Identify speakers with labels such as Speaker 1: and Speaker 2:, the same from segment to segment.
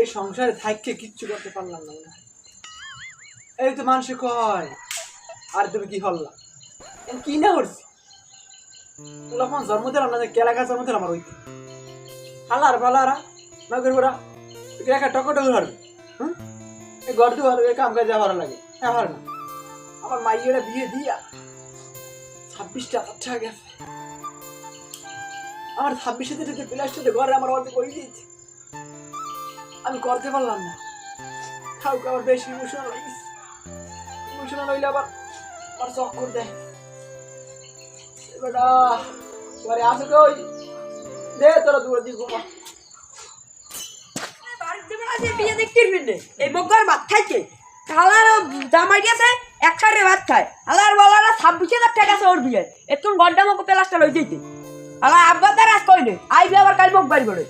Speaker 1: এই সংসারে থাকতে কিচ্ছু করতে পারলাম না এই তো মানুষে কয়, আর তুমি কি হল্লা? কি না করছি? যখন জন্ম দিলাম না কেলা গাছ জন্ম দিলাম আমার ওই হালার পালারা না করব রা একটা টকো টকো হারবে হুম? এই ঘর দুয়ার, এই কাম কাজে ভালো লাগে। হ্যাঁ ভালো না। আমার মাইয়েরা বিয়ে দিয়া ছাব্বিশটা টাকা গেছে। আমার ছাব্বিশে প্লাস্টারে ঘরে আমার অর্ধেক করে দিয়েছে আমি করতে পারলাম না। কাউকে আমার বেশি ইমোশনাল ইমোশনাল হইলে আবার আমার চক্কর দেয়। বেটা, ঘরে আসো দে তোরা দূরে দিয়ে ঘুমা।
Speaker 2: জামাই গেছে একসাথে ভাত খায়। ওর কইলে আইবি আবার কাল করে।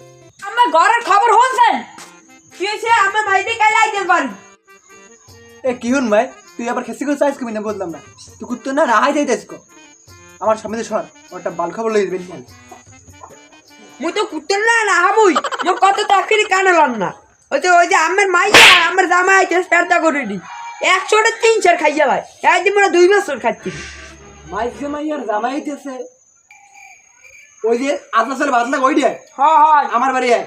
Speaker 2: আমার ঘরের খবর হনছেন কি হয়েছে? আমার মাইতে কাল আইতে পারি
Speaker 1: এ কি হন ভাই? তুই আবার খেসি করে চাইস কমি না বললাম না? তুই কুত্তো না রাহাই যাইতেছ কো। আমার সামনে সর ওটা বাল খবর লই দিবেন
Speaker 2: মুই তো কুত্তের না না হামুই মোর কত চাকরি কানালাম না। ওই যে ওই যে আমার মাইয়া আমার জামাই আইতে স্পেরটা করে দি একশোটা তিন চার খাইয়া ভাই। একদিন মানে দুই বছর খাচ্ছি
Speaker 1: মাইকে মাইয়ার জামাই হইতেছে। ওই যে আতাসের বাদলা কই দিয়ে
Speaker 2: হ্যাঁ হয়
Speaker 1: আমার বাড়ি আয়।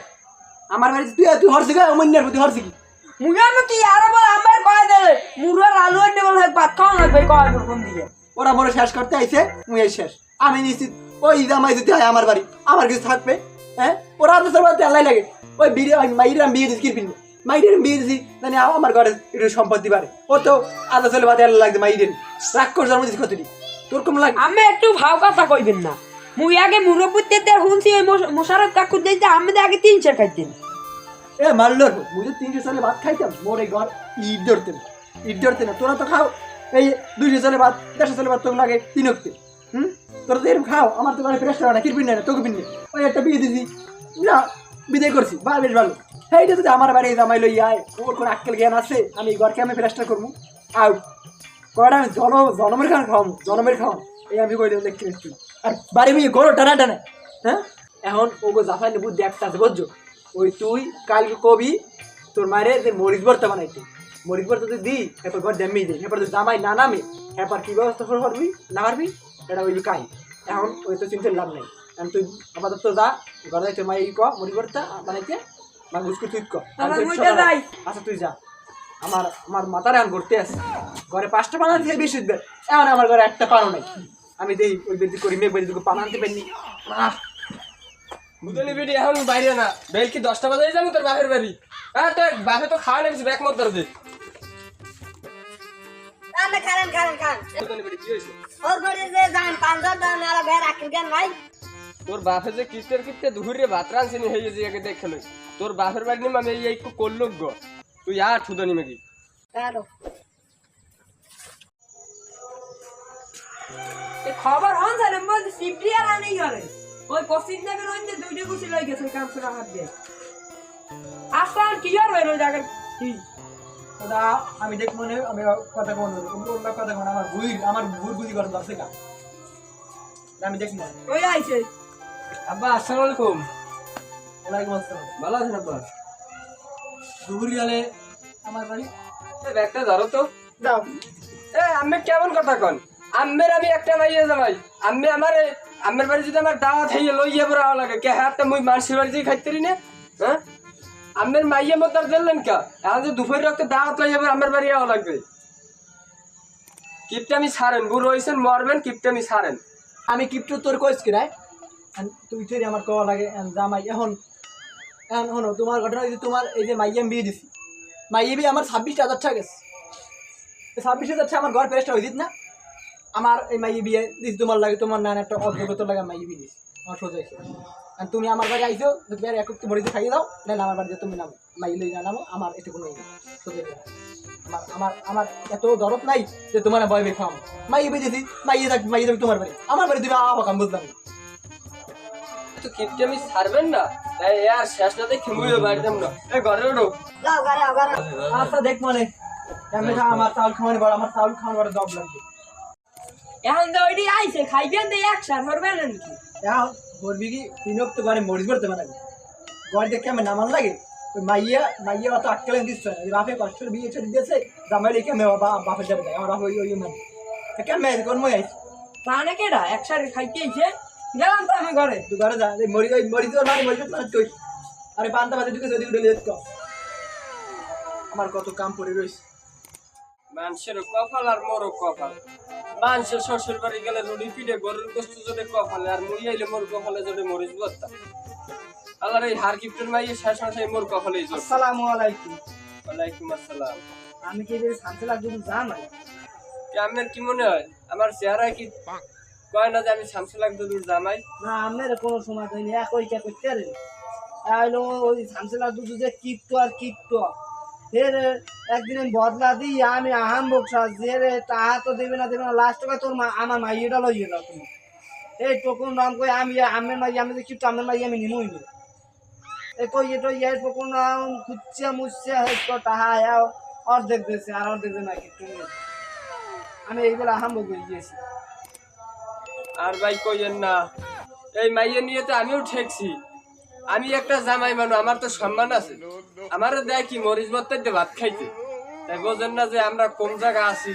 Speaker 1: আমার বাড়ি তুই তুই হরছি গা অমন্যার তুই হরছি কি
Speaker 2: মুগার মতো আর বল আমার কয় দেবে মুরার আলু এনে বলে ভাত খাওয়া লাগবে কয় ফোন দিয়ে
Speaker 1: ওরা মোরে শেষ করতে আইছে মুই এই শেষ। আমি নিশ্চিত ওই জামাই যদি হয় আমার বাড়ি আমার কিছু থাকবে হ্যাঁ? ওরা আল্লাহ লাগে। ওই বিয়ে মাইয়ের আমি বিয়ে কিরপিন? মাইয়ের বিয়ে দিচ্ছি জানি আমার ঘরে একটু সম্পত্তি বাড়ে। ও তো আতাসের বাদে আল্লাহ লাগছে মাইয়ের রাগ করে জন্ম দিচ্ছি কতটি তোর কম লাগে?
Speaker 2: আমি একটু ভাও কথা কইবেন না। মুই আগে মুরব্বুতে তে শুনছি ওই মোশ- মোশারফ কাকু দিতে আমি আগে তিন চার খাইতেন।
Speaker 1: এ মারলো মুই তো তিনশো সালে ভাত খাইতাম। মোর ঘর ইট ধরতেন, ইট ধরতে না। তোরা তো খাও, এই দুইশো সালে ভাত দেড়শো সালে ভাত তোকে লাগে তিন অক্টে হুম? তোরা তো এরকম খাও, আমার তো ঘরে প্রেস্টার না কিরপিন না তোকে পিন ওই একটা বিয়ে দিছি। না বিদায় করছি বা বেশ ভালো। এইটা যদি আমার বাড়ি জামাই লই আয়, ওর কোনো আক্কেল জ্ঞান আছে, আমি ঘরকে আমি প্রেস্টার করব আউট কয়টা আমি জন জনমের খান খাওয়াবো জনমের খাওয়াম। এই আমি কই দেবো দেখতে আর বাড়ি মেয়ে গরো টানা টানা হ্যাঁ? এখন ওগো জাফাই বুদ্ধি একটা আছে বুঝছ? ওই তুই কালকে কবি তোর মায়ের যে মরিচ ভর্তা বানাইতে। মরিচ ভর্তা তুই দি এরপর ঘর এরপর তুই জামাই না নামে এরপর কি ব্যবস্থা না পারবি? এটা ওই কাই এখন ওই তো চিন্তার লাভ নেই। এখন তুই আপাতত যা ঘরে তোর মায়ের ই ক মরিচ ভর্তা বানাইতে না গুসকে তুই ক। আচ্ছা তুই যা। আমার আমার মাথার এখন ঘুরতে আসে ঘরে পাঁচটা দিয়ে বেশি দেয় এখন আমার ঘরে একটা পানো নাই। আমি দেই ওই বেদি করি মেঘ বেদি পানা আনতে পারিনি।
Speaker 3: বুতলি বেটি এখন বাইরে না। বেল কি দশটা বাজে যাব তোর বাপের বাড়ি। হ্যাঁ তোর বাপে তো খাওয়া নেমেছে ব্যাগ মত ধরে দে।
Speaker 4: খান খান খান
Speaker 3: বুতলি বেটি কি হয়েছে?
Speaker 4: ওর ঘরে যে যান পাঁচজন দান আর বের আকিল জ্ঞান নাই
Speaker 3: তোর বাপে যে কিস্তের কিস্তে দুহুরে ভাত রাঁধছিনি হয়ে যে আগে দেখে লই তোর বাপের বাড়ি নিয়ে আমি এই করল গো। তুই আর ঠুদো নিমে কি
Speaker 2: কারও খবর হন জানে বল সিফটি আর আনি গরে ওই পশ্চিম দেবের ওই যে দুইটা কুচি লই গেছে ওই কামসরা হাত দিয়ে। আসান কি আর ওই জায়গা কি?
Speaker 1: দাদা আমি দেখ মনে আমি কথা কোন অন্য কথা কোন আমার ভুই আমার ভুল বুঝি করতে আছে কা আমি দেখ মনে
Speaker 2: ওই আইছে।
Speaker 3: আব্বা আসসালামু আলাইকুম।
Speaker 1: ওয়ালাইকুম আসসালাম।
Speaker 3: ভালো আছেন আব্বা?
Speaker 1: দুপুরি গেলে আমার বাড়ি।
Speaker 3: এই ব্যাগটা ধরো তো।
Speaker 1: দাও।
Speaker 3: এ আমি কেমন কথা কন? আম্মের আমি একটা মাইয়া জামাই আমি আমার আম্মের বাড়ি যদি আমার দাওয়াত হইয়া লইয়া পড়া লাগে, কে হাত মুই মানুষের বাড়ি দিয়ে খাইতে না হ্যাঁ? আম্মের মাইয়া মত আর দিলেন কা? এখন যে দুপুরের রক্তে দাওয়াত লইয়া পরে আম্মের বাড়ি আওয়া লাগবে। কিপটা আমি ছাড়েন, বুড়ো হয়েছেন মরবেন, কিপটা আমি ছাড়েন।
Speaker 1: আমি কিপটু তোর কইস কি রাই তুই তুই আমার কওয়া লাগে জামাই, এখন এখন হনো তোমার ঘটনা হয়েছে তোমার এই যে মাইয়াম বিয়ে দিছি, মাইয়ে বিয়ে আমার ছাব্বিশ হাজার টাকা গেছে। ছাব্বিশ হাজার টাকা আমার ঘর পেরেস্টা হয়ে না? আমার এই মাইয়ে বিয়ে দিস তোমার লাগে তোমার নান একটা অযোগ্যতার লাগে মাইয়ে বিয়ে দিস আমার সোজা হয়েছে। আর তুমি আমার বাড়ি আইসো তুমি আর এক মরিতে খাইয়ে দাও না আমার বাড়িতে তুমি নামো মাইয়ে লই না নামো আমার এতে কোনো নেই। সোজা। আমার আমার আমার এত দরদ নাই যে তোমার ভয় বের খাও মাইয়ে বিয়ে দিছি মাইয়ে থাক মাইয়ে থাকবে তোমার বাড়ি। আমার বাড়ি তুমি আহ কাম বুঝলাম। না।
Speaker 3: তো কিপটা আমি ছাড়বেন না? এই আর শেষ না দেখে মুইও বাড়ি যাম না। এই ঘরে ওঠো
Speaker 4: যাও ঘরে আও ঘরে
Speaker 1: আচ্ছা দেখ মানে। আমি আমার চাউল খাওয়ানি বড় আমার চাউল খাওয়ানি বড় জব লাগবে।
Speaker 2: এখন তো ওইটি আইছে খাইবেন তো একসাথ ধরবেন নাকি?
Speaker 1: এখন করবি কি? তিনক তো ঘরে মরিচ করতে পারে ঘর দেখে আমি নামান লাগে। ওই মাইয়া মাইয়া অত আটকালেন দিচ্ছে না। বাপে কষ্ট বিয়ে ছেড়ে দিয়েছে জামাই রেখে আমি বা- বাপের যাবে না। আমার বাপ ওই ওই মানে। কেমন মেয়ে কোন মই আইস
Speaker 2: তাহলে কেডা? একসাথে খাইতে এসে গেলাম তো আমি ঘরে।
Speaker 1: তুই ঘরে যা। মরি ওই মরি তো না মরি তো না তুই। আরে পান্তা পাতে ঢুকে যদি উঠে আমার কত কাম পড়ে রয়েছে
Speaker 3: মানুষের কপাল আর মোরও কপাল। মানুষের শ্বশুর বাড়ি গেলে রুটি পিঠে গরুর গোস্ত জোরে কপালে আর মুই আইলে মোর কপালে জোরে মরিচ বত্তা। আল্লাহর এই হার কিপ্টের মাইয়ে শেষ মাসে মোর কপালেই জোর।
Speaker 1: আসসালামু আলাইকুম।
Speaker 3: ওয়ালাইকুম আসসালাম।
Speaker 1: আমি কি এবারে শান্তি লাগবে জানাই
Speaker 3: আপনার কি মনে হয়? আমার চেহারা কি কয় না যে আমি শামসুল আব্দুল জামাই?
Speaker 5: না আমের কোনো সময় হয়নি একই কে করতে পারে আইলো ওই যে কিপটো আর কিপটো। ফের একদিন বদলা দিই আমি আহাম বকসা যে রে টাহা তো দেবে না দেবে না লাস্ট করে তোর মা, আমার মাইয়েটা লইয়ে দাও তুমি। এই টোকন নাম কই, আমি আমের মাই, আমি কিপটো আমের মাই আমি নিমই নি এই কই এটা ইয়ার টোকন নাম খুঁজছে, মুছছে হয়তো টাহা আয়া অর্ধেক দিয়েছে, আর দেয় না নিয়ে আমি এইগুলো আহাম বক গিয়েছি।
Speaker 3: আর ভাই কইয়েন না, এই মাইয়ে নিয়ে তো আমিও ঠেকছি। আমি একটা জামাই মানু আমার তো সম্মান আছে। আমার দেয় কি মরিচ বত্তাইতে ভাত খাইতে? তাই বোঝেন না যে আমরা কোন জায়গা আছি?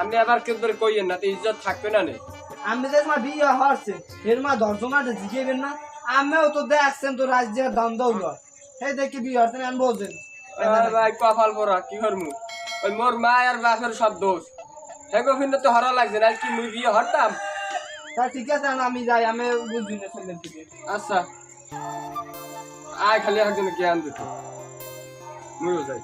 Speaker 3: আমি আবার কেউ ধরে কইয়েন না তো ইজ্জত থাকবে না নে?
Speaker 5: আমি যে মা বিয়ে হচ্ছে এর মা দর্শনাটা জিগেবেন না। আমিও তো দেখছেন তো রাজ্যের দাম দৌল সেই দেখি বিয়ে হচ্ছে আমি বলছেন।
Speaker 3: আর ভাই কপাল পরা কি করমু? ওই মোর মা আর বাপের সব দোষ। হে গোবিন্দ তো হরা লাগছে না কি মুই বিয়ে হরতাম?
Speaker 5: তা ঠিক আছে আমি যাই, আমি বুঝি না ছেলের দিকে।
Speaker 3: আচ্ছা। আয় খালি একজন জ্ঞান দিত। মুইও যাই।